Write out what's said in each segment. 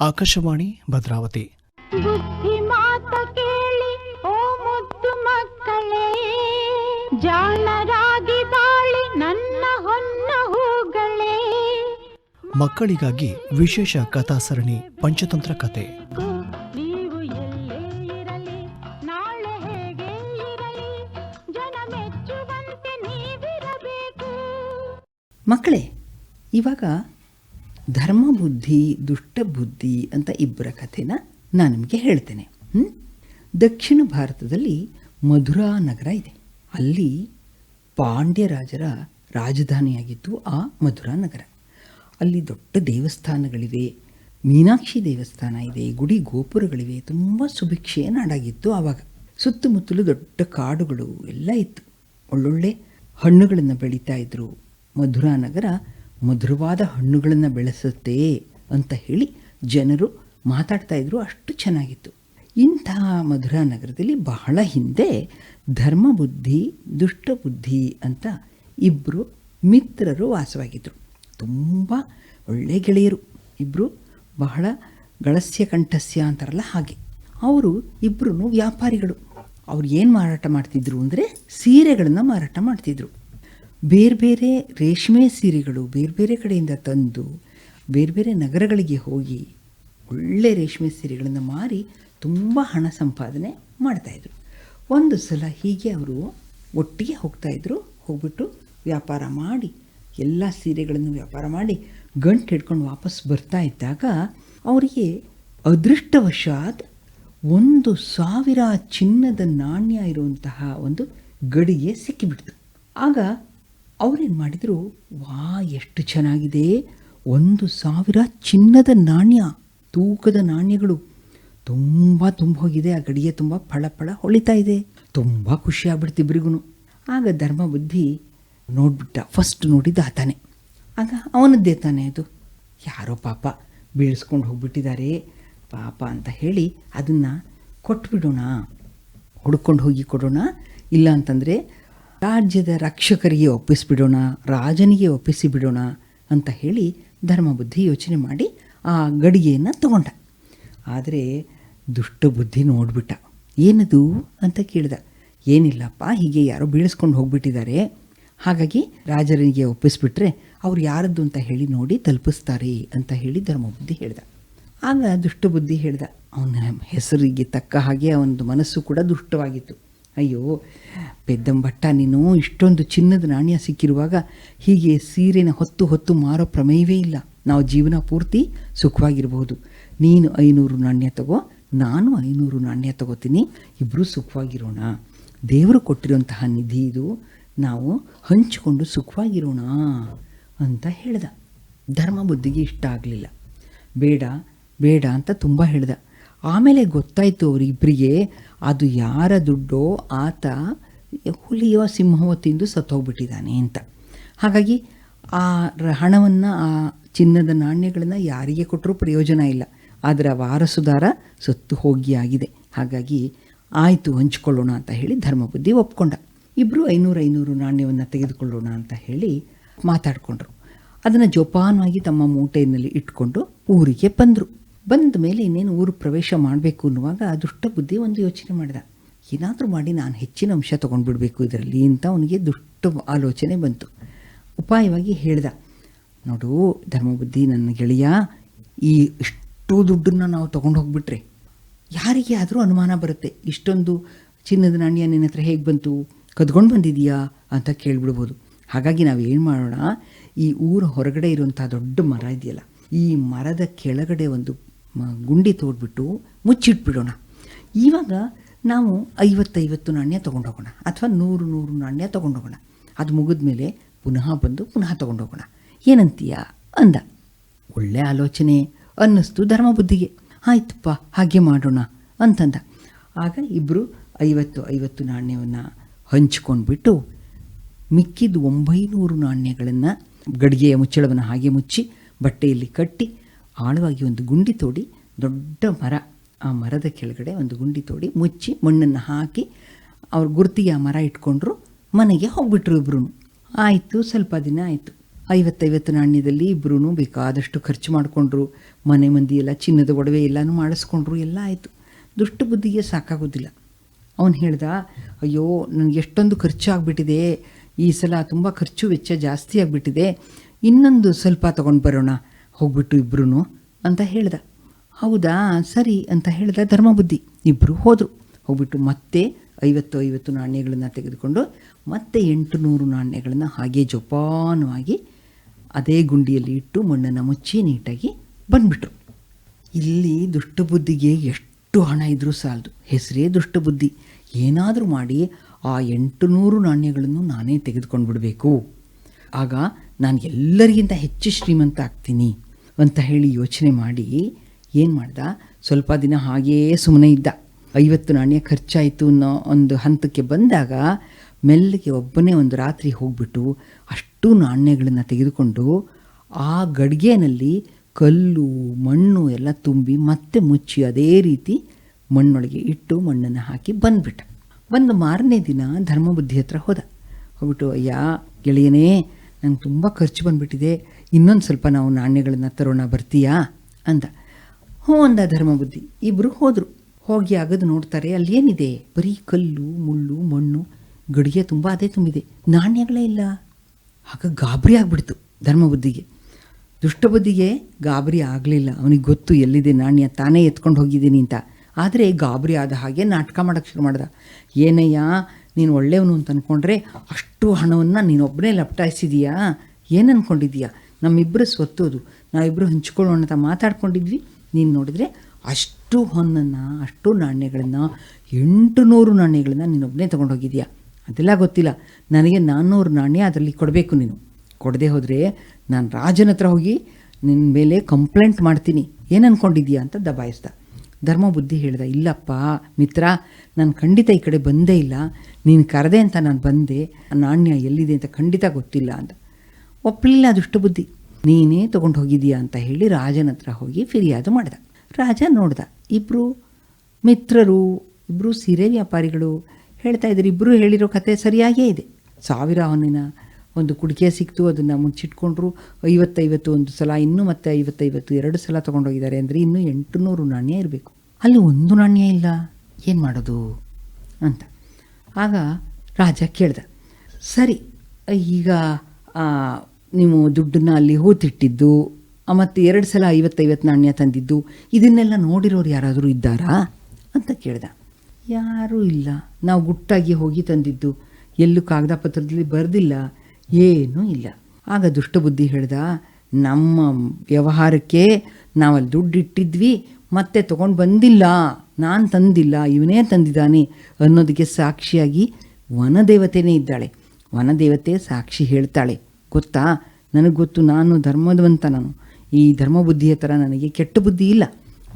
ಆಕಾಶವಾಣಿ ಭದ್ರಾವತಿ. ಬುದ್ಧಿ ಕೇಳಿ ಓ ಮುದ್ದು ಮಕ್ಕಳೇ ಜಾಣರಾಗಿ ಬಾಳಿ ನನ್ನ ಹೊನ್ನ ಹೂಗಳೇ. ಮಕ್ಕಳಿಗಾಗಿ ವಿಶೇಷ ಕಥಾ ಸರಣಿ ಪಂಚತಂತ್ರ ಕತೆ ಕು, ನೀವು ಎಲ್ಲೇ ಇರಲಿ ನಾಳೆ ಹೇಗೆ ಇರಲಿ ಜನ ಮೆಚ್ಚುವಂತೆ ನೀವಿರಬೇಕು. ಮಕ್ಕಳೇ ಇವಾಗ ಧರ್ಮ ಬುದ್ಧಿ ದುಷ್ಟ ಬುದ್ಧಿ ಅಂತ ಇಬ್ಬರ ಕಥೆನ ನಾನು ನಿಮಗೆ ಹೇಳ್ತೇನೆ? ದಕ್ಷಿಣ ಭಾರತದಲ್ಲಿ ಮಧುರಾ ನಗರ ಇದೆ. ಅಲ್ಲಿ ಪಾಂಡ್ಯ ರಾಜರ ರಾಜಧಾನಿಯಾಗಿತ್ತು ಆ ಮಧುರಾ ನಗರ. ಅಲ್ಲಿ ದೊಡ್ಡ ದೇವಸ್ಥಾನಗಳಿವೆ, ಮೀನಾಕ್ಷಿ ದೇವಸ್ಥಾನ ಇದೆ, ಗುಡಿ ಗೋಪುರಗಳಿವೆ, ತುಂಬ ಸುಭಿಕ್ಷೆಯ ನಾಡಾಗಿತ್ತು ಆವಾಗ. ಸುತ್ತಮುತ್ತಲು ದೊಡ್ಡ ಕಾಡುಗಳು ಎಲ್ಲ ಇತ್ತು. ಒಳ್ಳೊಳ್ಳೆ ಹಣ್ಣುಗಳನ್ನು ಬೆಳೀತಾ ಇದ್ರು ಮಧುರಾ ನಗರ. ಮಧುರವಾದ ಹಣ್ಣುಗಳನ್ನು ಬೆಳೆಸುತ್ತೆ ಅಂತ ಹೇಳಿ ಜನರು ಮಾತಾಡ್ತಾ ಇದ್ರು. ಅಷ್ಟು ಚೆನ್ನಾಗಿತ್ತು. ಇಂತಹ ಮಧುರಾ ನಗರದಲ್ಲಿ ಬಹಳ ಹಿಂದೆ ಧರ್ಮ ಬುದ್ಧಿ, ದುಷ್ಟ ಬುದ್ಧಿ ಅಂತ ಇಬ್ಬರು ಮಿತ್ರರು ವಾಸವಾಗಿದ್ದರು ತುಂಬ ಒಳ್ಳೆ ಗೆಳೆಯರು. ಇಬ್ಬರು ಬಹಳ ಗಳಸ್ಯ ಕಂಠಸ್ಯ ಅಂತಾರಲ್ಲ ಹಾಗೆ. ಅವರು ಇಬ್ಬರು ವ್ಯಾಪಾರಿಗಳು. ಅವ್ರು ಏನು ಮಾರಾಟ ಮಾಡ್ತಿದ್ರು ಅಂದರೆ ಸೀರೆಗಳನ್ನು ಮಾರಾಟ ಮಾಡ್ತಿದ್ರು. ಬೇರೆ ಬೇರೆ ರೇಷ್ಮೆ ಸೀರೆಗಳು ಬೇರೆ ಬೇರೆ ಕಡೆಯಿಂದ ತಂದು ಬೇರೆ ಬೇರೆ ನಗರಗಳಿಗೆ ಹೋಗಿ ಒಳ್ಳೆ ರೇಷ್ಮೆ ಸೀರೆಗಳನ್ನು ಮಾರಿ ತುಂಬ ಹಣ ಸಂಪಾದನೆ ಮಾಡ್ತಾಯಿದ್ರು ಒಂದು ಸಲ ಹೀಗೆ ಅವರು ಒಟ್ಟಿಗೆ ಹೋಗ್ತಾಯಿದ್ರು ಹೋಗ್ಬಿಟ್ಟು ವ್ಯಾಪಾರ ಮಾಡಿ, ಎಲ್ಲ ಸೀರೆಗಳನ್ನು ವ್ಯಾಪಾರ ಮಾಡಿ ಗಂಟು ಹಿಡ್ಕೊಂಡು ವಾಪಸ್ ಬರ್ತಾ ಇದ್ದಾಗ ಅವರಿಗೆ ಅದೃಷ್ಟವಶಾತ್ ಒಂದು ಸಾವಿರ ಚಿನ್ನದ ನಾಣ್ಯ ಇರುವಂತಹ ಒಂದು ಗಡಿಗೆ ಸಿಕ್ಕಿಬಿಡ್ತು. ಆಗ ಅವರೇನು ಮಾಡಿದರು? ವಾ, ಎಷ್ಟು ಚೆನ್ನಾಗಿದೆ. ಒಂದು ಸಾವಿರ ಚಿನ್ನದ ನಾಣ್ಯ, ತೂಕದ ನಾಣ್ಯಗಳು. ತುಂಬ ತುಂಬ ಹೋಗಿದೆ ಆ ಗಡಿಗೆ ತುಂಬ ಫಳ ಫಳ ಹೊಳಿತಾ ಇದೆ. ತುಂಬ ಖುಷಿ ಆಗ್ಬಿಡ್ತು ಇಬ್ಬರಿಗೂ ಆಗ ಧರ್ಮ ಬುದ್ಧಿ ನೋಡ್ಬಿಟ್ಟ ಫಸ್ಟ್ ನೋಡಿದ್ದ ಆತಾನೆ. ಆಗ ಅವನದ್ದೇ ತಾನೇ ಅದು. ಯಾರೋ ಪಾಪ ಬೀಳಿಸ್ಕೊಂಡು ಹೋಗ್ಬಿಟ್ಟಿದ್ದಾರೆ ಪಾಪ ಅಂತ ಹೇಳಿ ಅದನ್ನು ಕೊಟ್ಬಿಡೋಣ. ಹುಡ್ಕೊಂಡು ಹೋಗಿ ಕೊಡೋಣ. ಇಲ್ಲ ಅಂತಂದರೆ ರಾಜ್ಯದ ರಕ್ಷಕರಿಗೆ ಒಪ್ಪಿಸಿಬಿಡೋಣ, ರಾಜನಿಗೆ ಒಪ್ಪಿಸಿ ಬಿಡೋಣ ಅಂತ ಹೇಳಿ ಧರ್ಮಬುದ್ಧಿ ಯೋಚನೆ ಮಾಡಿ ಆ ಗಡಿಗೆಯನ್ನು ತಗೊಂಡ. ಆದರೆ ದುಷ್ಟ ಬುದ್ಧಿ ನೋಡ್ಬಿಟ್ಟ. ಏನದು ಅಂತ ಕೇಳಿದ. ಏನಿಲ್ಲಪ್ಪ, ಹೀಗೆ ಯಾರೋ ಬೀಳಿಸ್ಕೊಂಡು ಹೋಗ್ಬಿಟ್ಟಿದ್ದಾರೆ. ಹಾಗಾಗಿ ರಾಜರಿಗೆ ಒಪ್ಪಿಸ್ಬಿಟ್ರೆ ಅವ್ರು ಯಾರದ್ದು ಅಂತ ಹೇಳಿ ನೋಡಿ ತಲುಪಿಸ್ತಾರೆ ಅಂತ ಹೇಳಿ ಧರ್ಮಬುದ್ಧಿ ಹೇಳ್ದ. ಆಗ ದುಷ್ಟ ಬುದ್ಧಿ ಹೇಳ್ದ. ಅವನ ಹೆಸರಿಗೆ ತಕ್ಕ ಹಾಗೆ ಅವನದು ಮನಸ್ಸು ಕೂಡ ದುಷ್ಟವಾಗಿತ್ತು. ಅಯ್ಯೋ, ಪೆದ್ದಂಬಟ್ಟ, ನೀನು ಇಷ್ಟೊಂದು ಚಿನ್ನದ ನಾಣ್ಯ ಸಿಕ್ಕಿರುವಾಗ ಹೀಗೆ ಸೀರೆನ ಹೊತ್ತು ಹೊತ್ತು ಮಾರೋ ಪ್ರಮೇಯವೇ ಇಲ್ಲ. ನಾವು ಜೀವನ ಪೂರ್ತಿ ಸುಖವಾಗಿರ್ಬೋದು ನೀನು ಐನೂರು ನಾಣ್ಯ ತಗೋ, ನಾನು ಐನೂರು ನಾಣ್ಯ ತಗೋತೀನಿ. ಇಬ್ಬರೂ ಸುಖವಾಗಿರೋಣ. ದೇವರು ಕೊಟ್ಟಿರುವಂತಹ ನಿಧಿ ಇದು. ನಾವು ಹಂಚಿಕೊಂಡು ಸುಖವಾಗಿರೋಣ ಅಂತ ಹೇಳ್ದ. ಧರ್ಮ ಬುದ್ಧಿಗೆ ಇಷ್ಟ ಆಗಲಿಲ್ಲ. ಬೇಡ ಬೇಡ ಅಂತ ತುಂಬ ಹೇಳ್ದ. ಆಮೇಲೆ ಗೊತ್ತಾಯಿತು ಅವರಿಬ್ಬರಿಗೆ ಅದು ಯಾರ ದುಡ್ಡೋ ಆತ ಹುಲಿಯೋ ಸಿಂಹವೋ ತಿಂದು ಸತ್ತೋಗ್ಬಿಟ್ಟಿದ್ದಾನೆ ಅಂತ. ಹಾಗಾಗಿ ಆ ಹಣವನ್ನು, ಆ ಚಿನ್ನದ ನಾಣ್ಯಗಳನ್ನು ಯಾರಿಗೆ ಕೊಟ್ಟರೂ ಪ್ರಯೋಜನ ಇಲ್ಲ. ಅದರ ವಾರಸುದಾರ ಸತ್ತು ಹೋಗಿ ಆಗಿದೆ. ಹಾಗಾಗಿ ಆಯಿತು ಹಂಚ್ಕೊಳ್ಳೋಣ ಅಂತ ಹೇಳಿ ಧರ್ಮಬುದ್ಧಿ ಒಪ್ಕೊಂಡ. ಇಬ್ಬರು ಐನೂರು ಐನೂರು ನಾಣ್ಯವನ್ನು ತೆಗೆದುಕೊಳ್ಳೋಣ ಅಂತ ಹೇಳಿ ಮಾತಾಡಿಕೊಂಡ್ರು. ಅದನ್ನು ಜೋಪಾನವಾಗಿ ತಮ್ಮ ಮೂಟೆಯಲ್ಲಿ ಇಟ್ಕೊಂಡು ಊರಿಗೆ ಬಂದರು. ಬಂದ ಮೇಲೆ ಇನ್ನೇನು ಊರು ಪ್ರವೇಶ ಮಾಡಬೇಕು ಅನ್ನುವಾಗ ದುಷ್ಟ ಬುದ್ಧಿ ಒಂದು ಯೋಚನೆ ಮಾಡಿದ. ಏನಾದರೂ ಮಾಡಿ ನಾನು ಹೆಚ್ಚಿನ ಅಂಶ ತೊಗೊಂಡ್ಬಿಡ್ಬೇಕು ಇದರಲ್ಲಿ ಅಂತ ಅವನಿಗೆ ದುಷ್ಟ ಆಲೋಚನೆ ಬಂತು. ಉಪಾಯವಾಗಿ ಹೇಳ್ದ, ನೋಡು, ಧರ್ಮಬುದ್ಧಿ ನನ್ನ ಗೆಳೆಯ, ಈ ಇಷ್ಟು ದುಡ್ಡನ್ನು ನಾವು ತೊಗೊಂಡು ಹೋಗ್ಬಿಟ್ರೆ ಯಾರಿಗೆ ಆದರೂ ಅನುಮಾನ ಬರುತ್ತೆ. ಇಷ್ಟೊಂದು ಚಿನ್ನದ ನಾಣ್ಯ ನಿನ್ನ ಹತ್ರ ಹೇಗೆ ಬಂತು? ಕದ್ಕೊಂಡು ಬಂದಿದೆಯಾ ಅಂತ ಕೇಳಿಬಿಡ್ಬೋದು. ಹಾಗಾಗಿ ನಾವು ಏನು ಮಾಡೋಣ, ಈ ಊರ ಹೊರಗಡೆ ಇರುವಂಥ ದೊಡ್ಡ ಮರ ಇದೆಯಲ್ಲ, ಈ ಮರದ ಕೆಳಗಡೆ ಒಂದು ಗುಂಡಿ ತೋಡ್ಬಿಟ್ಟು ಮುಚ್ಚಿಟ್ಬಿಡೋಣ. ಇವಾಗ ನಾವು ಐವತ್ತೈವತ್ತು ನಾಣ್ಯ ತೊಗೊಂಡೋಗೋಣ. ಅಥವಾ ನೂರು ನೂರು ನಾಣ್ಯ ತೊಗೊಂಡೋಗೋಣ. ಅದು ಮುಗಿದ ಮೇಲೆ ಪುನಃ ಬಂದು ಪುನಃ ತೊಗೊಂಡೋಗೋಣ. ಏನಂತೀಯ ಅಂದ. ಒಳ್ಳೆ ಆಲೋಚನೆ ಅನ್ನಿಸ್ತು ಧರ್ಮಬುದ್ಧಿಗೆ. ಆಯ್ತಪ್ಪ, ಹಾಗೆ ಮಾಡೋಣ ಅಂತಂದ. ಆಗ ಇಬ್ಬರು ಐವತ್ತು ಐವತ್ತು ನಾಣ್ಯವನ್ನು ಹಂಚ್ಕೊಂಡ್ಬಿಟ್ಟು ಮಿಕ್ಕಿದ ಒಂಬೈನೂರು ನಾಣ್ಯಗಳನ್ನು ಗಡಿಗೆಯ ಮುಚ್ಚಳವನ್ನು ಹಾಗೆ ಮುಚ್ಚಿ ಬಟ್ಟೆಯಲ್ಲಿ ಕಟ್ಟಿ ಆಳವಾಗಿ ಒಂದು ಗುಂಡಿ ತೋಡಿ, ದೊಡ್ಡ ಮರ, ಆ ಮರದ ಕೆಳಗಡೆ ಒಂದು ಗುಂಡಿ ತೋಡಿ ಮುಚ್ಚಿ ಮಣ್ಣನ್ನು ಹಾಕಿ ಅವ್ರ ಗುರ್ತಿಗೆ ಆ ಮರ ಇಟ್ಕೊಂಡ್ರು, ಮನೆಗೆ ಹೋಗ್ಬಿಟ್ರು ಇಬ್ರು ಆಯಿತು, ಸ್ವಲ್ಪ ದಿನ ಆಯಿತು. ಐವತ್ತೈವತ್ತು ನಾಣ್ಯದಲ್ಲಿ ಇಬ್ಬರೂ ಬೇಕಾದಷ್ಟು ಖರ್ಚು ಮಾಡಿಕೊಂಡ್ರು. ಮನೆ ಮಂದಿ ಎಲ್ಲ ಚಿನ್ನದ ಒಡವೆ ಎಲ್ಲನೂ ಮಾಡಿಸ್ಕೊಂಡ್ರು, ಎಲ್ಲ ಆಯಿತು. ದುಷ್ಟು ಬುದ್ಧಿಗೆ ಸಾಕಾಗೋದಿಲ್ಲ. ಅವನು ಹೇಳ್ದ, ಅಯ್ಯೋ, ನನಗೆ ಎಷ್ಟೊಂದು ಖರ್ಚು ಆಗಿಬಿಟ್ಟಿದೆ. ಈ ಸಲ ತುಂಬ ಖರ್ಚು ವೆಚ್ಚ ಜಾಸ್ತಿ ಆಗಿಬಿಟ್ಟಿದೆ. ಇನ್ನೊಂದು ಸ್ವಲ್ಪ ತೊಗೊಂಡು ಬರೋಣ. ಹೋಗ್ಬಿಟ್ಟು ಇಬ್ಬರೂ ಅಂತ ಹೇಳ್ದ. ಹೌದಾ? ಸರಿ ಅಂತ ಹೇಳ್ದ ಧರ್ಮಬುದ್ಧಿ. ಇಬ್ಬರು ಹೋದರು. ಹೋಗ್ಬಿಟ್ಟು ಮತ್ತೆ ಐವತ್ತು ಐವತ್ತು ನಾಣ್ಯಗಳನ್ನು ತೆಗೆದುಕೊಂಡು ಮತ್ತೆ ಎಂಟು ನೂರು ನಾಣ್ಯಗಳನ್ನು ಹಾಗೆ ಜೋಪಾನವಾಗಿ ಅದೇ ಗುಂಡಿಯಲ್ಲಿ ಇಟ್ಟು ಮಣ್ಣನ್ನು ಮುಚ್ಚಿ ನೀಟಾಗಿ ಬಂದ್ಬಿಟ್ರು. ಇಲ್ಲಿ ದುಷ್ಟಬುದ್ಧಿಗೆ ಎಷ್ಟು ಹಣ ಇದ್ದರೂ ಸಾಲದು. ಹೆಸರೇ ದುಷ್ಟಬುದ್ಧಿ. ಏನಾದರೂ ಮಾಡಿ ಆ ಎಂಟು ನೂರು ನಾಣ್ಯಗಳನ್ನು ನಾನೇ ತೆಗೆದುಕೊಂಡು ಬಿಡಬೇಕು ಆಗ ನಾನು ಎಲ್ಲರಿಗಿಂತ ಹೆಚ್ಚು ಶ್ರೀಮಂತ ಆಗ್ತೀನಿ. ಅಂತ ಹೇಳಿ ಯೋಚನೆ ಮಾಡಿ ಏನು ಮಾಡ್ದ? ಸ್ವಲ್ಪ ದಿನ ಹಾಗೆಯೇ ಸುಮ್ಮನೆ ಇದ್ದ. ಐವತ್ತು ನಾಣ್ಯ ಖರ್ಚಾಯಿತು ಅನ್ನೋ ಒಂದು ಹಂತಕ್ಕೆ ಬಂದಾಗ ಮೆಲ್ಲಗೆ ಒಬ್ಬನೇ ಒಂದು ರಾತ್ರಿ ಹೋಗ್ಬಿಟ್ಟು ಅಷ್ಟು ನಾಣ್ಯಗಳನ್ನು ತೆಗೆದುಕೊಂಡು ಆ ಗಡಿಗೆನಲ್ಲಿ ಕಲ್ಲು, ಮಣ್ಣು ಎಲ್ಲ ತುಂಬಿ ಮತ್ತೆ ಮುಚ್ಚಿ ಅದೇ ರೀತಿ ಮಣ್ಣೊಳಗೆ ಇಟ್ಟು ಮಣ್ಣನ್ನು ಹಾಕಿ ಬಂದ್ಬಿಟ್ಟ. ಒಂದು ಮಾರನೇ ದಿನ ಧರ್ಮಬುದ್ಧಿ ಹತ್ರ ಹೋದ. ಹೋಗ್ಬಿಟ್ಟು, ಅಯ್ಯ, ಗೆಳೆಯನೇ ನಂಗೆ ತುಂಬ ಖರ್ಚು ಬಂದುಬಿಟ್ಟಿದೆ. ಇನ್ನೊಂದು ಸ್ವಲ್ಪ ನಾವು ನಾಣ್ಯಗಳನ್ನು ತರೋಣ ಬರ್ತೀಯಾ? ಅಂದ. ಹ್ಞೂ ಅಂದ ಧರ್ಮಬುದ್ಧಿ. ಇಬ್ಬರು ಹೋದರು. ಹೋಗಿ ಅಗದು ನೋಡ್ತಾರೆ, ಅಲ್ಲಿ ಏನಿದೆ? ಬರೀ ಕಲ್ಲು, ಮುಳ್ಳು, ಮಣ್ಣು. ಗಡಿಗೆ ತುಂಬ ಅದೇ ತುಂಬಿದೆ. ನಾಣ್ಯಗಳೇ ಇಲ್ಲ. ಆಗ ಗಾಬರಿ ಆಗಿಬಿಡ್ತು ಧರ್ಮಬುದ್ಧಿಗೆ. ದುಷ್ಟಬುದ್ಧಿಗೆ ಗಾಬರಿ ಆಗಲಿಲ್ಲ. ಅವನಿಗೆ ಗೊತ್ತು ಎಲ್ಲಿದೆ ನಾಣ್ಯ, ತಾನೇ ಎತ್ಕೊಂಡು ಹೋಗಿದ್ದೀನಿ ಅಂತ. ಆದರೆ ಗಾಬರಿ ಆದ ಹಾಗೆ ನಾಟಕ ಮಾಡೋಕ್ಕೆ ಶುರು ಮಾಡ್ದ. ಏನಯ್ಯ ನೀನು ಒಳ್ಳೆಯವನು ಅಂತ ಅಂದ್ಕೊಂಡ್ರೆ ಅಷ್ಟು ಹಣವನ್ನು ನೀನೊಬ್ಬನೇ ಲಪಟಾಯಿಸಿದೀಯಾ? ಏನು ಅಂದ್ಕೊಂಡಿದ್ದೀಯಾ ನಮ್ಮಿಬ್ಬರು ಅದು. ನಾವಿಬ್ಬರು ಹಂಚ್ಕೊಳ್ಳೋಣ ಅಂತ ಮಾತಾಡ್ಕೊಂಡಿದ್ವಿ. ನೀನು ನೋಡಿದರೆ ಅಷ್ಟು ಹೊನ್ನನ್ನು ಅಷ್ಟು ನಾಣ್ಯಗಳನ್ನು ಎಂಟು ನೂರು ನಾಣ್ಯಗಳನ್ನು ನೀನೊಬ್ಬನೇ ತೊಗೊಂಡೋಗಿದ್ಯಾ? ಅದೆಲ್ಲ ಗೊತ್ತಿಲ್ಲ. ನನಗೆ ನಾನ್ನೂರು ನಾಣ್ಯ ಅದರಲ್ಲಿ ಕೊಡಬೇಕು ನೀನು. ಕೊಡದೆ ಹೋದರೆ ನಾನು ರಾಜನ ಹತ್ರ ಹೋಗಿ ನಿನ್ನ ಮೇಲೆ ಕಂಪ್ಲೇಂಟ್ ಮಾಡ್ತೀನಿ. ಏನು ಅಂದ್ಕೊಂಡಿದ್ಯಾ ಅಂತ ದಬಾಯಿಸ್ದ. ಧರ್ಮ ಬುದ್ಧಿ ಹೇಳ್ದ, ಇಲ್ಲಪ್ಪ, ಮಿತ್ರ, ನಾನು ಖಂಡಿತ ಈ ಕಡೆ ಬಂದೇ ಇಲ್ಲ. ನೀನು ಕರೆದೆ ಅಂತ ನಾನು ಬಂದೆ. ನಾಣ್ಯ ಎಲ್ಲಿದೆ ಅಂತ ಖಂಡಿತ ಗೊತ್ತಿಲ್ಲ ಅಂತ ಒಪ್ಪಲಿಲ್ಲ ದುಷ್ಟಬುದ್ಧಿ. ನೀನೇ ತೊಗೊಂಡು ಹೋಗಿದೀಯಾ ಅಂತ ಹೇಳಿ ರಾಜನ ಹತ್ರ ಹೋಗಿ ಫಿರ್ಯಾದು ಮಾಡ್ದ. ರಾಜ ನೋಡ್ದ ಇಬ್ಬರು ಮಿತ್ರರು ಇಬ್ಬರು ಸೀರೆ ವ್ಯಾಪಾರಿಗಳು ಹೇಳ್ತಾ ಇದ್ದಾರೆ ಇಬ್ಬರು ಹೇಳಿರೋ ಕತೆ ಸರಿಯಾಗೇ ಇದೆ. ಸಾವಿರ ಹೊನ್ನಿನ ಒಂದು ಕುಡಿಕೆ ಸಿಕ್ತು, ಅದನ್ನು ಮುಚ್ಚಿಟ್ಕೊಂಡ್ರು. ಐವತ್ತೈವತ್ತು ಒಂದು ಸಲ, ಇನ್ನೂ ಮತ್ತೆ ಐವತ್ತೈವತ್ತು ಎರಡು ಸಲ ತೊಗೊಂಡೋಗಿದ್ದಾರೆ ಅಂದರೆ ಇನ್ನೂ ಎಂಟುನೂರು ನಾಣ್ಯ ಇರಬೇಕು. ಅಲ್ಲಿ ಒಂದು ನಾಣ್ಯ ಇಲ್ಲ. ಏನು ಮಾಡೋದು ಅಂತ. ಆಗ ರಾಜ ಕೇಳ್ದ, ಸರಿ, ಈಗ ನೀವು ದುಡ್ಡನ್ನ ಅಲ್ಲಿ ಹೋತಿಟ್ಟಿದ್ದು ಮತ್ತು ಎರಡು ಸಲ ಐವತ್ತೈವತ್ತು ನಾಣ್ಯ ತಂದಿದ್ದು, ಇದನ್ನೆಲ್ಲ ನೋಡಿರೋರು ಯಾರಾದರೂ ಇದ್ದಾರಾ? ಅಂತ ಕೇಳ್ದ. ಯಾರೂ ಇಲ್ಲ. ನಾವು ಗುಟ್ಟಾಗಿ ಹೋಗಿ ತಂದಿದ್ದು. ಎಲ್ಲೂ ಕಾಗದ ಪತ್ರದಲ್ಲಿ ಬರೆದಿಲ್ಲ. ಏನೂ ಇಲ್ಲ. ಆಗ ದುಷ್ಟಬುದ್ಧಿ ಹೇಳ್ದ, ನಮ್ಮ ವ್ಯವಹಾರಕ್ಕೆ ನಾವಲ್ಲಿ ದುಡ್ಡು ಇಟ್ಟಿದ್ವಿ ಮತ್ತೆ ತಗೊಂಡು ಬಂದಿಲ್ಲ, ನಾನು ತಂದಿಲ್ಲ, ಇವನೇ ತಂದಿದ್ದಾನೆ ಅನ್ನೋದಕ್ಕೆ ಸಾಕ್ಷಿಯಾಗಿ ವನದೇವತೆನೇ ಇದ್ದಾಳೆ. ವನದೇವತೆ ಸಾಕ್ಷಿ ಹೇಳ್ತಾಳೆ. ಗೊತ್ತಾ? ನನಗೆ ಗೊತ್ತು, ನಾನು ಧರ್ಮದವಂತ ನಾನು. ಈ ಧರ್ಮ ಬುದ್ಧಿಯ ಥರ ನನಗೆ ಕೆಟ್ಟ ಬುದ್ಧಿ ಇಲ್ಲ.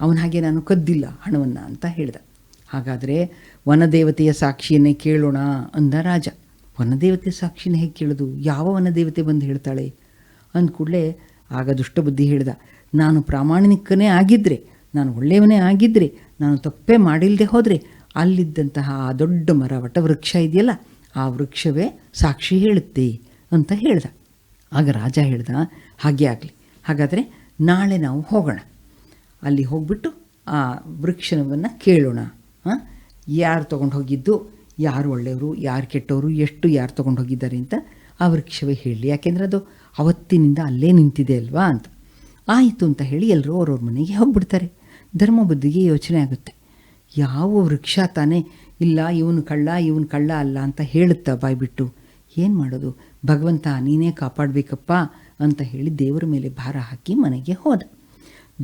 ಅವನ ಹಾಗೆ ನಾನು ಕದ್ದಿಲ್ಲ ಹಣವನ್ನು ಅಂತ ಹೇಳ್ದ. ಹಾಗಾದರೆ ವನದೇವತೆಯ ಸಾಕ್ಷಿಯನ್ನೇ ಕೇಳೋಣ ಅಂದ ರಾಜ. ವನದೇವತೆ ಸಾಕ್ಷಿನ ಹೇಗೆ ಕೇಳೋದು? ಯಾವ ವನದೇವತೆ ಬಂದು ಹೇಳ್ತಾಳೆ? ಅಂದ ಕೂಡಲೇ ಆಗ ದುಷ್ಟಬುದ್ಧಿ ಹೇಳ್ದ, ನಾನು ಪ್ರಾಮಾಣಿಕನೇ ಆಗಿದ್ದರೆ ನಾನು ಒಳ್ಳೆಯವನೇ ಆಗಿದ್ದರೆ ನಾನು ತಪ್ಪೇ ಮಾಡಿಲ್ಲದೆ ಹೋದರೆ, ಅಲ್ಲಿದ್ದಂತಹ ಆ ದೊಡ್ಡ ಮರ ವಟವೃಕ್ಷ ಇದೆಯಲ್ಲ, ಆ ವೃಕ್ಷವೇ ಸಾಕ್ಷಿ ಹೇಳುತ್ತೆ, ಅಂತ ಹೇಳ್ದ. ಆಗ ರಾಜ ಹೇಳ್ದ, ಹಾಗೆ ಆಗಲಿ, ಹಾಗಾದರೆ ನಾಳೆ ನಾವು ಹೋಗೋಣ. ಅಲ್ಲಿ ಹೋಗ್ಬಿಟ್ಟು ಆ ವೃಕ್ಷವನ್ನು ಕೇಳೋಣ ಯಾರು ತೊಗೊಂಡು ಹೋಗಿದ್ದು? ಯಾರು ಒಳ್ಳೆಯವರು, ಯಾರು ಕೆಟ್ಟವರು, ಎಷ್ಟು ಯಾರು ತೊಗೊಂಡು ಹೋಗಿದ್ದಾರೆ ಅಂತ ಆ ವೃಕ್ಷವೇ ಹೇಳಿ ಯಾಕೆಂದರೆ ಅದು ಅವತ್ತಿನಿಂದ ಅಲ್ಲೇ ನಿಂತಿದೆ ಅಲ್ವಾ ಅಂತ. ಆಯಿತು ಅಂತ ಹೇಳಿ ಎಲ್ಲರೂ ಅವ್ರವ್ರ ಮನೆಗೆ ಹೋಗ್ಬಿಡ್ತಾರೆ. ಧರ್ಮ ಬುದ್ಧಿಗೆ ಯೋಚನೆ ಆಗುತ್ತೆ. ಯಾವ ವೃಕ್ಷ ತಾನೇ ಇಲ್ಲ, ಇವನು ಕಳ್ಳ ಇವನು ಕಳ್ಳ ಅಲ್ಲ ಅಂತ ಹೇಳುತ್ತಾ ಬಾಯ್ಬಿಟ್ಟು ಏನು ಮಾಡೋದು? ಭಗವಂತ ನೀನೇ ಕಾಪಾಡಬೇಕಪ್ಪ ಅಂತ ಹೇಳಿ ದೇವರ ಮೇಲೆ ಭಾರ ಹಾಕಿ ಮನೆಗೆ ಹೋದ.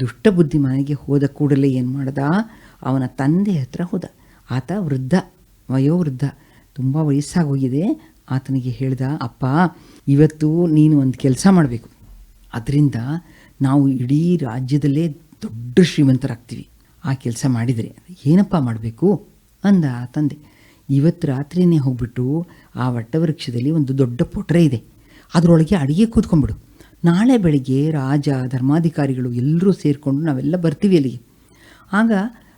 ದುಷ್ಟ ಬುದ್ಧಿ ಮನೆಗೆ ಹೋದ ಕೂಡಲೇ ಏನು ಮಾಡ್ದ? ಅವನ ತಂದೆ ಹತ್ರ ಹೋದ. ಆತ ವೃದ್ಧ. ವಯೋವೃದ್ಧ ತುಂಬ ವಯಸ್ಸಾಗೋಗಿದೆ. ಆತನಿಗೆ ಹೇಳ್ದ, ಅಪ್ಪ, ಇವತ್ತು ನೀನು ಒಂದು ಕೆಲಸ ಮಾಡಬೇಕು. ಅದರಿಂದ ನಾವು ಇಡೀ ರಾಜ್ಯದಲ್ಲೇ ದೊಡ್ಡ ಶ್ರೀಮಂತರಾಗ್ತೀವಿ. ಆ ಕೆಲಸ ಮಾಡಿದರೆ ಏನಪ್ಪ ಮಾಡಬೇಕು? ಅಂದ ತಂದೆ. ಇವತ್ತು ರಾತ್ರಿನೇ ಹೋಗ್ಬಿಟ್ಟು ಆ ವಟ್ಟವೃಕ್ಷದಲ್ಲಿ ಒಂದು ದೊಡ್ಡ ಪೊಟ್ರೆ ಇದೆ. ಅದರೊಳಗೆ ಅಡಿಗೆ ಕೂತ್ಕೊಂಡ್ಬಿಡು. ನಾಳೆ ಬೆಳಿಗ್ಗೆ ರಾಜ, ಧರ್ಮಾಧಿಕಾರಿಗಳು ಎಲ್ಲರೂ ಸೇರಿಕೊಂಡು ನಾವೆಲ್ಲ ಬರ್ತೀವಿ ಅಲ್ಲಿಗೆ. ಆಗ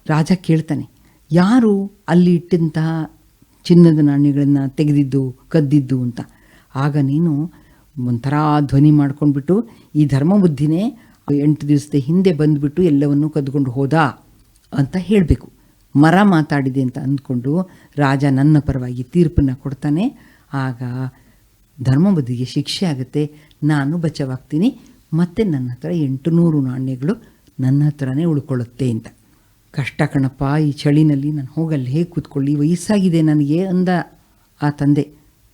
ರಾಜ ಕೇಳ್ತಾನೆ ಯಾರು ಅಲ್ಲಿ ಇಟ್ಟಂತಹ ಚಿನ್ನದ ನಾಣ್ಯಗಳನ್ನು ತೆಗೆದಿದ್ದು, ಕದ್ದಿದ್ದು ಅಂತ? ಆಗ ನೀನು ಒಂಥರ ಧ್ವನಿ ಮಾಡ್ಕೊಂಡ್ಬಿಟ್ಟು ಈ ಧರ್ಮ ಬುದ್ಧಿನೇ ಎಂಟು ದಿವಸದ ಹಿಂದೆ ಬಂದುಬಿಟ್ಟು ಎಲ್ಲವನ್ನು ಕದ್ಕೊಂಡು ಹೋದ ಅಂತ ಹೇಳಬೇಕು. ಮರ ಮಾತಾಡಿದೆ ಅಂತ ಅಂದ್ಕೊಂಡು ರಾಜ ನನ್ನ ಪರವಾಗಿ ತೀರ್ಪನ್ನು ಕೊಡ್ತಾನೆ. ಆಗ ಧರ್ಮಬುದ್ಧಿಗೆ ಶಿಕ್ಷೆ ಆಗುತ್ತೆ. ನಾನು ಬಚಾವಾಗ್ತೀನಿ. ಮತ್ತು ನನ್ನ ಹತ್ರ ಎಂಟು ನಾಣ್ಯಗಳು ನನ್ನ ಹತ್ರನೇ ಉಳ್ಕೊಳ್ಳುತ್ತೆ ಅಂತ. ಕಷ್ಟ ಕಣಪ್ಪ, ಈ ಚಳಿನಲ್ಲಿ ನಾನು ಹೋಗಲ್ಲಿ, ಹೇಗೆ ಕೂತ್ಕೊಳ್ಳಿ, ವಯಸ್ಸಾಗಿದೆ ನನಗೆ ಅಂದ ಆ ತಂದೆ.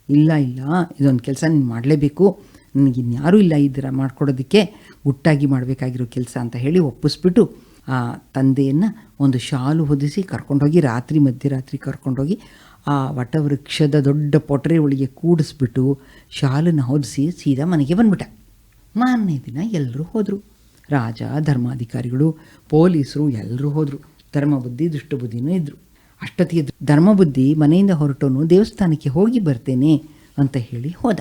ಇಲ್ಲ ಇಲ್ಲ, ಇದೊಂದು ಕೆಲಸ ನೀನು ಮಾಡಲೇಬೇಕು. ನನಗೆ ಇನ್ಯಾರೂ ಇಲ್ಲ ಇದ್ರ ಮಾಡ್ಕೊಡೋದಕ್ಕೆ. ಗುಟ್ಟಾಗಿ ಮಾಡಬೇಕಾಗಿರೋ ಕೆಲಸ ಅಂತ ಹೇಳಿ ಒಪ್ಪಿಸ್ಬಿಟ್ಟು ಆ ತಂದೆಯನ್ನು ಒಂದು ಶಾಲು ಹೊದಿಸಿ ಕರ್ಕೊಂಡೋಗಿ, ರಾತ್ರಿ ಮಧ್ಯರಾತ್ರಿ ಕರ್ಕೊಂಡೋಗಿ ಆ ವಟವೃಕ್ಷದ ದೊಡ್ಡ ಪೊಟರೆ ಒಳಗೆ ಕೂಡಿಸ್ಬಿಟ್ಟು ಶಾಲನ್ನು ಹೊದಿಸಿ ಸೀದಾ ಮನೆಗೆ ಬಂದ್ಬಿಟ್ಟ. ಮಾರನೇ ದಿನ ಎಲ್ಲರೂ ಹೋದರು. ರಾಜ, ಧರ್ಮಾಧಿಕಾರಿಗಳು, ಪೊಲೀಸರು ಎಲ್ಲರೂ ಹೋದರು. ಧರ್ಮಬುದ್ಧಿ, ದುಷ್ಟಬುದ್ಧಿನೂ ಇದ್ದರು ಅಷ್ಟೊತ್ತಿಗೆ ಧರ್ಮಬುದ್ಧಿ ಮನೆಯಿಂದ ಹೊರಟೋನು ದೇವಸ್ಥಾನಕ್ಕೆ ಹೋಗಿ ಬರ್ತೇನೆ ಅಂತ ಹೇಳಿ ಹೋದ.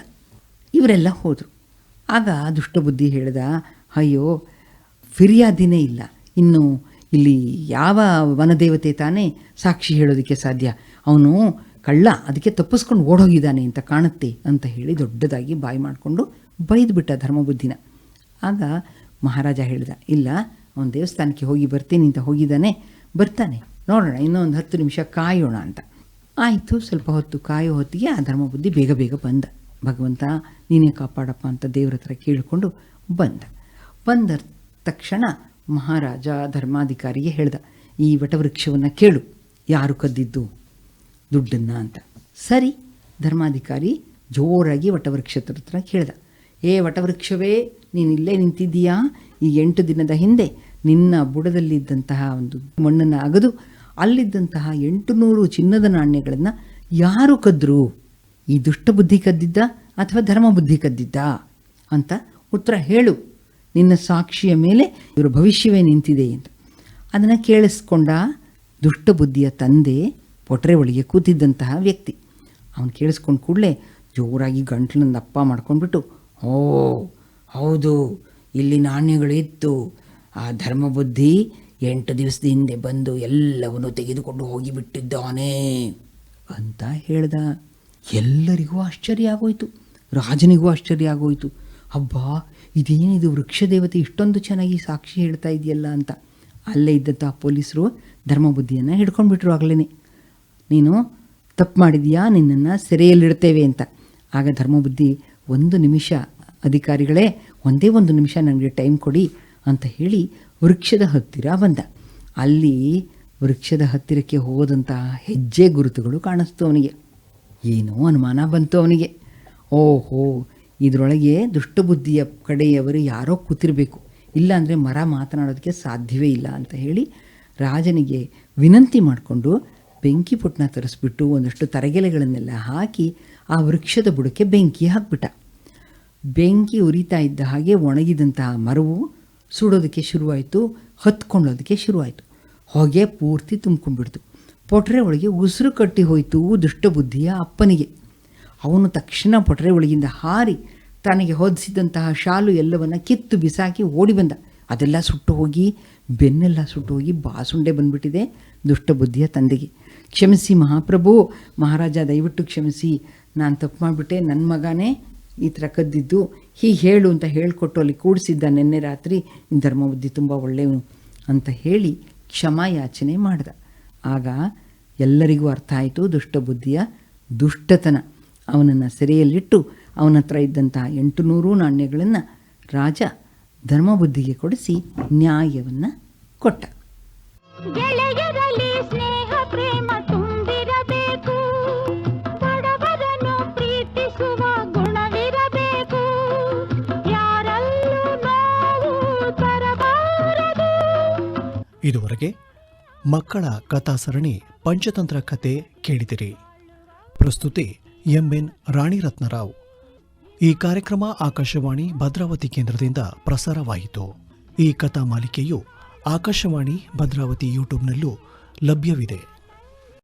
ಇವರೆಲ್ಲ ಹೋದರು. ಆಗ ದುಷ್ಟಬುದ್ಧಿ ಹೇಳ್ದ, ಅಯ್ಯೋ, ಫಿರ್ಯಾದಿನೇ ಇಲ್ಲ. ಇನ್ನು ಇಲ್ಲಿ ಯಾವ ವನದೇವತೆ ತಾನೇ ಸಾಕ್ಷಿ ಹೇಳೋದಕ್ಕೆ ಸಾಧ್ಯ? ಅವನು ಕಳ್ಳ, ಅದಕ್ಕೆ ತಪ್ಪಿಸ್ಕೊಂಡು ಓಡೋಗಿದ್ದಾನೆ ಅಂತ ಕಾಣುತ್ತೆ, ಅಂತ ಹೇಳಿ ದೊಡ್ಡದಾಗಿ ಬಾಯಿ ಮಾಡಿಕೊಂಡು ಬೈದ್ಬಿಟ್ಟ ಧರ್ಮಬುದ್ಧಿನ. ಆಗ ಮಹಾರಾಜ ಹೇಳಿದ, ಇಲ್ಲ, ಅವನು ದೇವಸ್ಥಾನಕ್ಕೆ ಹೋಗಿ ಬರ್ತೀನಿ ಅಂತ ಹೋಗಿದ್ದಾನೆ, ಬರ್ತಾನೆ. ನೋಡೋಣ, ಇನ್ನೊಂದು ಹತ್ತು ನಿಮಿಷ ಕಾಯೋಣ ಅಂತ. ಆಯಿತು, ಸ್ವಲ್ಪ ಹೊತ್ತು ಕಾಯೋ ಹೊತ್ತಿಗೆ ಆ ಧರ್ಮಬುದ್ಧಿ ಬೇಗ ಬೇಗ ಬಂದ. ಭಗವಂತ, ನೀನೇ ಕಾಪಾಡಪ್ಪ ಅಂತ ದೇವ್ರ ಹತ್ರ ಕೇಳಿಕೊಂಡು ಬಂದ. ಬಂದ ತಕ್ಷಣ ಮಹಾರಾಜ ಧರ್ಮಾಧಿಕಾರಿಗೆ ಹೇಳ್ದ, ಈ ವಟವೃಕ್ಷವನ್ನು ಕೇಳು, ಯಾರು ಕದ್ದಿದ್ದು? ದುಡ್ಡನ್ನು ಅಂತ. ಸರಿ, ಧರ್ಮಾಧಿಕಾರಿ ಜೋರಾಗಿ ವಟವೃಕ್ಷದ ಹತ್ರ ಕೇಳ್ದ, ಏ ವಟವೃಕ್ಷವೇ ನೀನು ಇಲ್ಲೇ ನಿಂತಿದ್ದೀಯಾ? ಈ ಎಂಟು ದಿನದ ಹಿಂದೆ ನಿನ್ನ ಬುಡದಲ್ಲಿದ್ದಂತಹ ಒಂದು ಮಣ್ಣನ್ನು ಅಗದು ಅಲ್ಲಿದ್ದಂತಹ ಎಂಟು ನೂರು ಚಿನ್ನದ ನಾಣ್ಯಗಳನ್ನು ಯಾರು ಕದ್ರು ಈ ದುಷ್ಟ ಬುದ್ಧಿ ಕದ್ದಿದ್ದ ಅಥವಾ ಧರ್ಮ ಬುದ್ಧಿ ಕದ್ದಿದ್ದ? ಅಂತ ಉತ್ತರ ಹೇಳು. ನಿನ್ನ ಸಾಕ್ಷಿಯ ಮೇಲೆ ಇವರ ಭವಿಷ್ಯವೇ ನಿಂತಿದೆ ಎಂದು. ಅದನ್ನು ಕೇಳಿಸ್ಕೊಂಡ ದುಷ್ಟ ಬುದ್ಧಿಯ ತಂದೆ ಪೊಟ್ರೆ ಒಳಗೆ ಕೂತಿದ್ದಂತಹ ವ್ಯಕ್ತಿ. ಅವನು ಕೇಳಿಸ್ಕೊಂಡು ಕೂಡಲೇ ಜೋರಾಗಿ ಗಂಟ್ಲನ್ನು ದಪ್ಪ ಮಾಡ್ಕೊಂಡ್ಬಿಟ್ಟು, ಓ ಹೌದು, ಇಲ್ಲಿ ನಾಣ್ಯಗಳಿತ್ತು. ಆ ಧರ್ಮಬುದ್ಧಿ ಎಂಟು ದಿವಸದ ಹಿಂದೆ ಬಂದು ಎಲ್ಲವನ್ನು ತೆಗೆದುಕೊಂಡು ಹೋಗಿಬಿಟ್ಟಿದ್ದಾನೆ ಅಂತ ಹೇಳ್ದ. ಎಲ್ಲರಿಗೂ ಆಶ್ಚರ್ಯ ಆಗೋಯ್ತು. ರಾಜನಿಗೂ ಆಶ್ಚರ್ಯ ಆಗೋಯ್ತು. ಹಬ್ಬ ಇದೇನಿದು ವೃಕ್ಷದೇವತೆ ಇಷ್ಟೊಂದು ಚೆನ್ನಾಗಿ ಸಾಕ್ಷಿ ಹೇಳ್ತಾ ಇದೆಯಲ್ಲ ಅಂತ. ಅಲ್ಲೇ ಇದ್ದಂಥ ಪೊಲೀಸರು ಧರ್ಮಬುದ್ಧಿಯನ್ನು ಹಿಡ್ಕೊಂಡ್ಬಿಟ್ರು ಆಗಲೇ ನೀನು ತಪ್ಪು ಮಾಡಿದೀಯಾ? ನಿನ್ನನ್ನು ಸೆರೆಯಲ್ಲಿಡ್ತೇವೆ ಅಂತ. ಆಗ ಧರ್ಮಬುದ್ಧಿ, ಒಂದು ನಿಮಿಷ ಅಧಿಕಾರಿಗಳೇ ಒಂದೇ ಒಂದು ನಿಮಿಷ ನನಗೆ ಟೈಮ್ ಕೊಡಿ ಅಂತ ಹೇಳಿ ವೃಕ್ಷದ ಹತ್ತಿರ ಬಂದ. ಅಲ್ಲಿ ವೃಕ್ಷದ ಹತ್ತಿರಕ್ಕೆ ಹೋದಂತಹ ಹೆಜ್ಜೆ ಗುರುತುಗಳು ಕಾಣಿಸ್ತು ಅವನಿಗೆ. ಏನೋ ಅನುಮಾನ ಬಂತು ಅವನಿಗೆ. ಓಹೋ, ಇದರೊಳಗೆ ದುಷ್ಟಬುದ್ಧಿಯ ಕಡೆಯವರು ಯಾರೋ ಕೂತಿರಬೇಕು. ಇಲ್ಲಾಂದರೆ ಮರ ಮಾತನಾಡೋದಕ್ಕೆ ಸಾಧ್ಯವೇ ಇಲ್ಲ ಅಂತ ಹೇಳಿ ರಾಜನಿಗೆ ವಿನಂತಿ ಮಾಡಿಕೊಂಡು ಬೆಂಕಿ ಪುಟ್ನ ತರಿಸ್ಬಿಟ್ಟು ಒಂದಷ್ಟು ತರಗೆಲೆಗಳನ್ನೆಲ್ಲ ಹಾಕಿ ಆ ವೃಕ್ಷದ ಬುಡಕ್ಕೆ ಬೆಂಕಿ ಹಾಕ್ಬಿಟ್ಟ. ಬೆಂಕಿ ಉರಿತಾ ಇದ್ದ ಹಾಗೆ ಒಣಗಿದಂತಹ ಮರವು ಸುಡೋದಕ್ಕೆ ಶುರುವಾಯಿತು ಹತ್ಕೊಳ್ಳೋದಕ್ಕೆ ಶುರುವಾಯಿತು. ಹೊಗೆ ಪೂರ್ತಿ ತುಂಬ್ಕೊಂಡ್ಬಿಡ್ತು. ಪೊಟ್ರೆ ಒಳಗೆ ಉಸಿರು ಕಟ್ಟಿ ಹೋಯಿತು ದುಷ್ಟಬುದ್ಧಿಯ ಅಪ್ಪನಿಗೆ. ಅವನು ತಕ್ಷಣ ಪೊಟ್ರೆ ಒಳಗಿಂದ ಹಾರಿ ತನಗೆ ಹೊದಿಸಿದಂತಹ ಶಾಲು ಎಲ್ಲವನ್ನು ಕಿತ್ತು ಬಿಸಾಕಿ ಓಡಿ ಬಂದ. ಅದೆಲ್ಲ ಸುಟ್ಟು ಹೋಗಿ, ಬೆನ್ನೆಲ್ಲ ಸುಟ್ಟು ಹೋಗಿ ಬಾಸುಂಡೆ ಬಂದ್ಬಿಟ್ಟಿದೆ ದುಷ್ಟಬುದ್ಧಿಯ ತಂದೆಗೆ. ಕ್ಷಮಿಸಿ ಮಹಾಪ್ರಭು, ಮಹಾರಾಜ ದಯವಿಟ್ಟು ಕ್ಷಮಿಸಿ. ನಾನು ತಪ್ಪು ಮಾಡಿಬಿಟ್ಟೆ ನನ್ನ ಮಗನೇ. ಈ ಥರ ಕದ್ದಿದ್ದು ಹೀಗೆ ಹೇಳು ಅಂತ ಹೇಳಿಕೊಟ್ಟು ಅಲ್ಲಿ ಕೂಡಿಸಿದ್ದ ನಿನ್ನೆ ರಾತ್ರಿ ಧರ್ಮಬುದ್ಧಿ ತುಂಬ ಒಳ್ಳೆಯವನು ಅಂತ ಹೇಳಿ ಕ್ಷಮಾಯಾಚನೆ ಮಾಡ್ದ. ಆಗ ಎಲ್ಲರಿಗೂ ಅರ್ಥ ಆಯಿತು ದುಷ್ಟಬುದ್ಧಿಯ ದುಷ್ಟತನ. ಅವನನ್ನು ಸೆರೆಯಲ್ಲಿಟ್ಟು ಅವನ ಹತ್ರ ಇದ್ದಂತಹ ಎಂಟು ನೂರು ನಾಣ್ಯಗಳನ್ನು ರಾಜ ಧರ್ಮಬುದ್ಧಿಗೆ ಕೊಡಿಸಿ ನ್ಯಾಯವನ್ನು ಕೊಟ್ಟ. ಇದುವರೆಗೆ ಮಕ್ಕಳ ಕಥಾಸರಣಿ ಪಂಚತಂತ್ರ ಕತೆ ಕೇಳಿದಿರಿ. ಪ್ರಸ್ತುತಿ ಎಂಎನ್ ರಾಣಿರತ್ನರಾವ್. ಈ ಕಾರ್ಯಕ್ರಮ ಆಕಾಶವಾಣಿ ಭದ್ರಾವತಿ ಕೇಂದ್ರದಿಂದ ಪ್ರಸಾರವಾಯಿತು. ಈ ಕಥಾ ಮಾಲಿಕೆಯು ಆಕಾಶವಾಣಿ ಭದ್ರಾವತಿ ಯೂಟ್ಯೂಬ್ನಲ್ಲೂ ಲಭ್ಯವಿದೆ.